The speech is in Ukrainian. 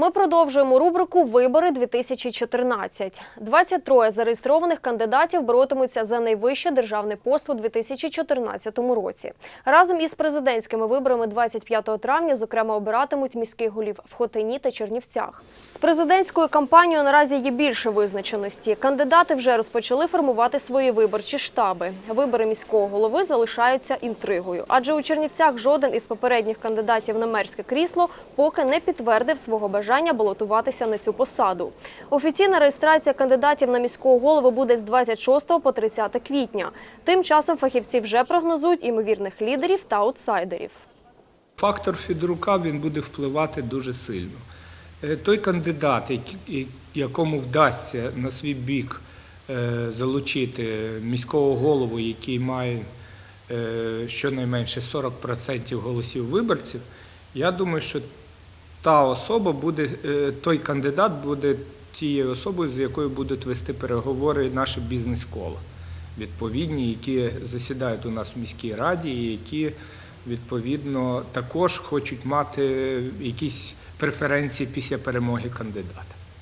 Ми продовжуємо рубрику Вибори 2014. 23 зареєстрованих кандидатів боротимуться за найвищий державний пост у 2014 році. Разом із президентськими виборами 25 травня, зокрема, обиратимуть міських голів в Хотині та Чернівцях. З президентською кампанією наразі є більше визначеності. Кандидати вже розпочали формувати свої виборчі штаби. Вибори міського голови залишаються інтригою, адже у Чернівцях жоден із попередніх кандидатів на мерське крісло поки не підтвердив свого бажання балотуватися на цю посаду. Офіційна реєстрація кандидатів на міського голову буде з 26 по 30 квітня. Тим часом фахівці вже прогнозують імовірних лідерів та аутсайдерів. Фактор Федорука він буде впливати дуже сильно. Е, Той кандидат, якому вдасться на свій бік е, залучити міського голову, який має е, щонайменше 40% голосів виборців, я думаю, що та особа буде, е, той кандидат буде тією особою, з якою будуть вести переговори наше бізнес-коло відповідні, які засідають у нас в міській раді, і які відповідно також хочуть мати якісь преференції після перемоги кандидата.